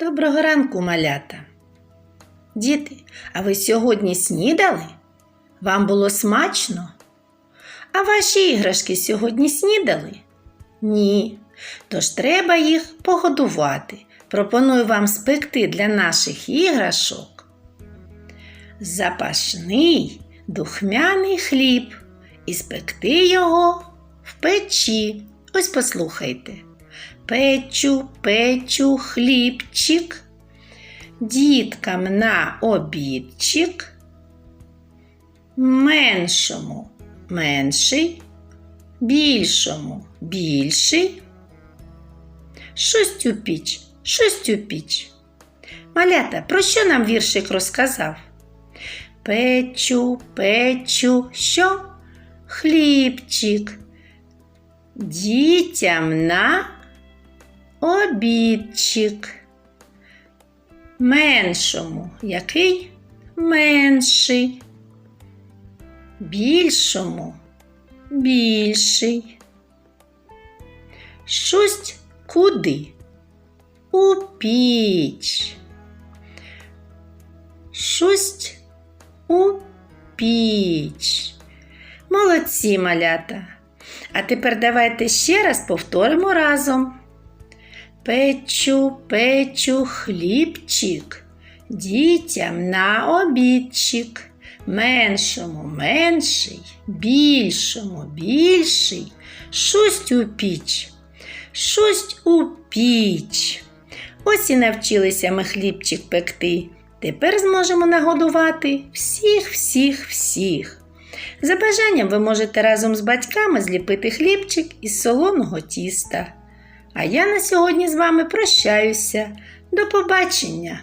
Доброго ранку, малята. Діти, а ви сьогодні снідали? Вам було смачно? А ваші іграшки сьогодні снідали? Ні. Тож треба їх погодувати. Пропоную вам спекти для наших іграшок запашний духмяний хліб і спекти його в печі. Ось послухайте. Печу, печу хлібчик, діткам на обідчик, меншому менший, більшому більший, шостю піч, шостю піч. Малята, про що нам віршик розказав? Печу, печу, що? Хлібчик. Дітям на обідчик. Меншому який? Менший. Більшому більший. Щось куди? У піч. Щось у піч. Молодці малята. А тепер давайте ще раз повторимо разом. Печу, печу хлібчик, дітям на обідчик, меншому менший, більшому більший, шусть у піч, шусть у піч. Ось і навчилися ми хлібчик пекти. Тепер зможемо нагодувати всіх, всіх, всіх. За бажанням ви можете разом з батьками зліпити хлібчик із солоного тіста. А я на сьогодні з вами прощаюся. До побачення!